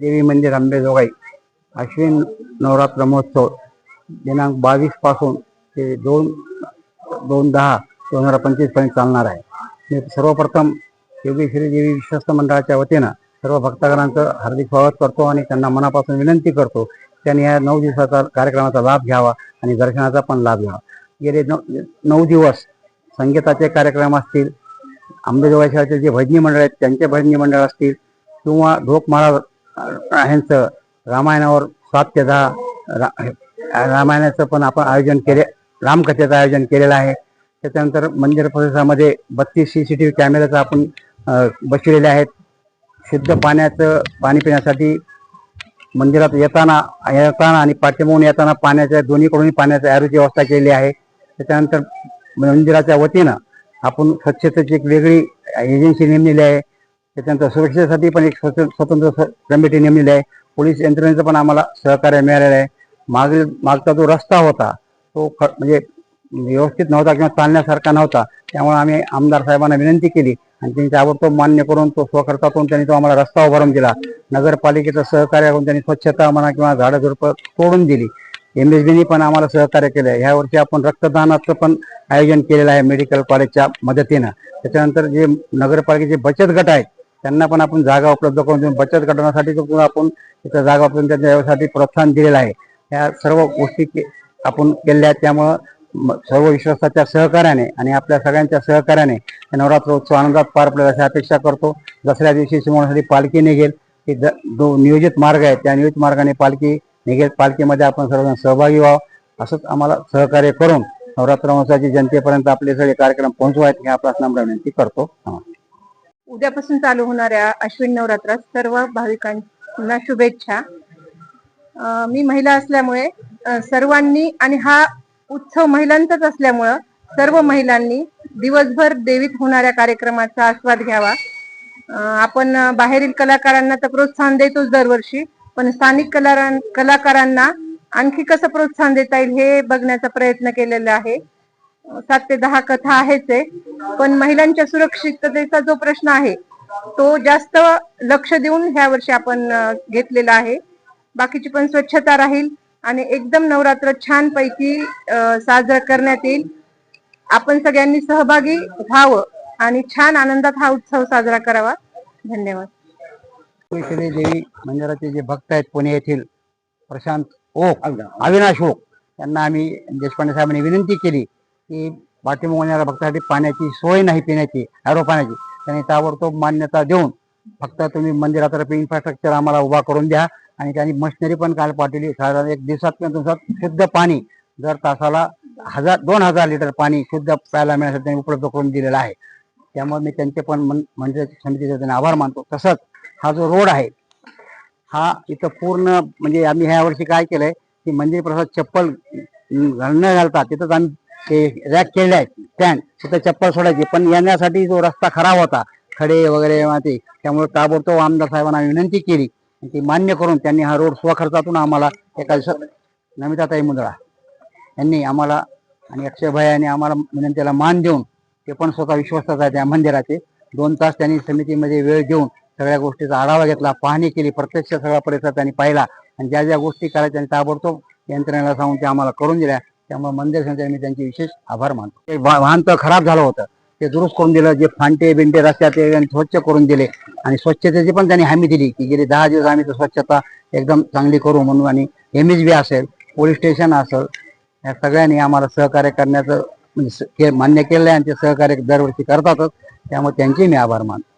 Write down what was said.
देवी मंदिर आंबेजोगाई अश्विन नवरात्र महोत्सव. दिनांक बावीसपासून ते दोन दोन दहा दोन हजार पंचवीसपर्यंत चालणार आहे. मी सर्वप्रथम योगेश्वरी देवी विश्वस्त मंडळाच्या वतीनं सर्व भक्तगणांचं हार्दिक स्वागत करतो आणि त्यांना मनापासून विनंती करतो त्यांनी या नऊ दिवसाचा कार्यक्रमाचा लाभ घ्यावा आणि दर्शनाचा पण लाभ घ्यावा. गेले नऊ नऊ दिवस संगीताचे कार्यक्रम असतील आंबेजोगाई शहराचे जे भजनी मंडळ आहेत त्यांचे भजनी मंडळ असतील किंवा ढोक महाराज ह्यांचं रामायणावर सात ते दहा रा- रामायणाचं पण आपण आयोजन केले रामकथेचं आयोजन केलेलं आहे. त्याच्यानंतर मंदिर परिसरामध्ये बत्तीस सी सी टी व्ही कॅमेऱ्याचं आपण बसविलेले आहेत. शुद्ध पाण्याचं पाणी पिण्यासाठी मंदिरात येताना येताना आणि पाठीमागून येताना पाण्याच्या दोन्हीकडूनही पाण्याच्या ॲरोची व्यवस्था केलेली आहे. त्याच्यानंतर मंदिराच्या वतीनं आपण स्वच्छतेची एक वेगळी एजन्सी नेमलेली आहे. त्याच्यानंतर सुरक्षेसाठी पण एक स्वतंत्र स- कमिटी नेमलेली आहे. पोलीस यंत्रणेचं पण आम्हाला सहकार्य मिळालेलं आहे. मागील मागचा जो रस्ता होता तो ख- म्हणजे व्यवस्थित नव्हता किंवा चालण्यासारखा नव्हता. त्यामुळे आम्ही आमदार साहेबांना विनंती केली आणि त्यांची ताबडतोब मान्य करून तो स्वखर्चातून त्यांनी तो आम्हाला रस्ता उभारून दिला. नगरपालिकेचं सहकार्य करून त्यांनी स्वच्छता म्हणा किंवा झाडं झुडपं तोडून दिली. एम एस बीनी पण आम्हाला सहकार्य केलं आहे. ह्यावर्षी आपण रक्तदानाचं पण आयोजन केलेलं आहे मेडिकल कॉलेजच्या मदतीनं. त्याच्यानंतर जे नगरपालिकेचे बचत गट आहेत त्यांना पण आपण जागा उपलब्ध करून देऊन बचत गटांसाठी आपण इथं जागा उपलब्ध त्यांच्या व्यवसायासाठी प्रोत्साहन दिलेलं आहे. ह्या सर्व गोष्टी आपण केल्या त्यामुळं सर्व विश्वासाच्या सहकार्याने आणि आपल्या सगळ्यांच्या सहकार्याने नवरात्र उत्सव आनंदात पार पडेल अशी अपेक्षा करतो. दसऱ्या दिवशी शिमोण्यासाठी पालखी निघेल. की जो नियोजित मार्ग आहे त्या नियोजित मार्गाने पालखी निघेल. पालखीमध्ये आपण सर्वजण सहभागी व्हावं. असंच आम्हाला सहकार्य करून नवरात्र महोत्सवाची जनतेपर्यंत आपले सगळे कार्यक्रम पोहोचवायचे हे आपला नम्र विनंती करतो. उद्यापासून चालू होणाऱ्या अश्विन नवरात्रात सर्व भाविकांना शुभेच्छा. मी महिला असल्यामुळे सर्वांनी आणि हा उत्सव महिलांचाच असल्यामुळं सर्व महिलांनी दिवसभर देवीत होणाऱ्या कार्यक्रमाचा आस्वाद घ्यावा. आपण बाहेरील कलाकारांना तर प्रोत्साहन देतोच दरवर्षी पण स्थानिक कलाकारांना आणखी कसं प्रोत्साहन देता येईल हे बघण्याचा प्रयत्न केलेला आहे. सात ते दहा कथा आहेच आहे. पण महिलांच्या सुरक्षिततेचा जो प्रश्न आहे तो जास्त लक्ष देऊन ह्या वर्षी आपण घेतलेला आहे. बाकीची पण स्वच्छता राहील आणि एकदम नवरात्र छान पैकी साजरा करण्यात येईल. आपण सगळ्यांनी सहभागी व्हावं आणि छान आनंदात हा उत्सव साजरा करावा. धन्यवाद. देवी मंदिराचे जे भक्त आहेत पुणे येथील प्रशांत ओक अविनाश ओक यांना आम्ही देशपांडे साहेबांनी विनंती केली. की पाठीमागून भक्तासाठी पाण्याची सोय नाही पिण्याची ॲरो पाण्याची. त्यांनी ताबडतोब मान्यता देऊन फक्त तुम्ही मंदिरातर्फे इन्फ्रास्ट्रक्चर आम्हाला उभा करून द्या. आणि त्यांनी मशिनरी पण काल पाठवली. साधारण एक दिवसात किंवा दिवसात शुद्ध पाणी दर तासाला हजार दोन हजार लिटर पाणी शुद्ध प्यायला मिळण्यासाठी त्यांनी उपलब्ध करून दिलेलं आहे. त्यामुळे मी त्यांचे पण मन मंदिराच्या समितीचे त्यांना आभार मानतो. तसंच हा जो रोड आहे हा इथं पूर्ण म्हणजे आम्ही ह्या वर्षी काय केलंय की मंदिर प्रसाद चप्पल न घालता तिथंच आम्ही ते रॅक केले आहेत. स्टँड तिथं चप्पल सोडायची. पण येण्यासाठी जो रस्ता खराब होता खडे वगैरे माती त्यामुळे ताबडतोब आमदार साहेबांना विनंती केली. आणि ती मान्य करून त्यांनी हा रोड स्वखर्चातून आम्हाला एका दिवसात नमिताताई मुंदळा यांनी आम्हाला आणि अक्षयभाई यांनी आम्हाला विनंतीला मान देऊन ते पण स्वतः विश्वस्तात आहे त्या मंदिराचे. दोन तास त्यांनी समितीमध्ये वेळ देऊन सगळ्या गोष्टीचा आढावा घेतला पाहणी केली प्रत्यक्ष सगळा परिसर त्यांनी पाहिला. आणि ज्या ज्या गोष्टी करायच्या ताबडतोब यंत्रणेला सांगून त्या आम्हाला करून दिल्या. त्यामुळे मंदिर समितीने मी त्यांचे विशेष आभार मानतो. ते वा- वाहन तर खराब झालं होतं. ते दुरुस्त करून दिलं जे फांटे बिंटे रस्त्यात ते त्यांनी स्वच्छ करून दिले. आणि स्वच्छतेची पण त्यांनी हमी दिली की गेली दहा दिवस आम्ही स्वच्छता एकदम चांगली करू म्हणून. आणि एम एच बी असेल पोलीस स्टेशन असेल या सगळ्यांनी आम्हाला सहकार्य करण्याचं म्हणजे मान्य केलं आहे आणि ते सहकार्य दरवर्षी करतातच. त्यामुळे त्यांचे मी आभार मानतो.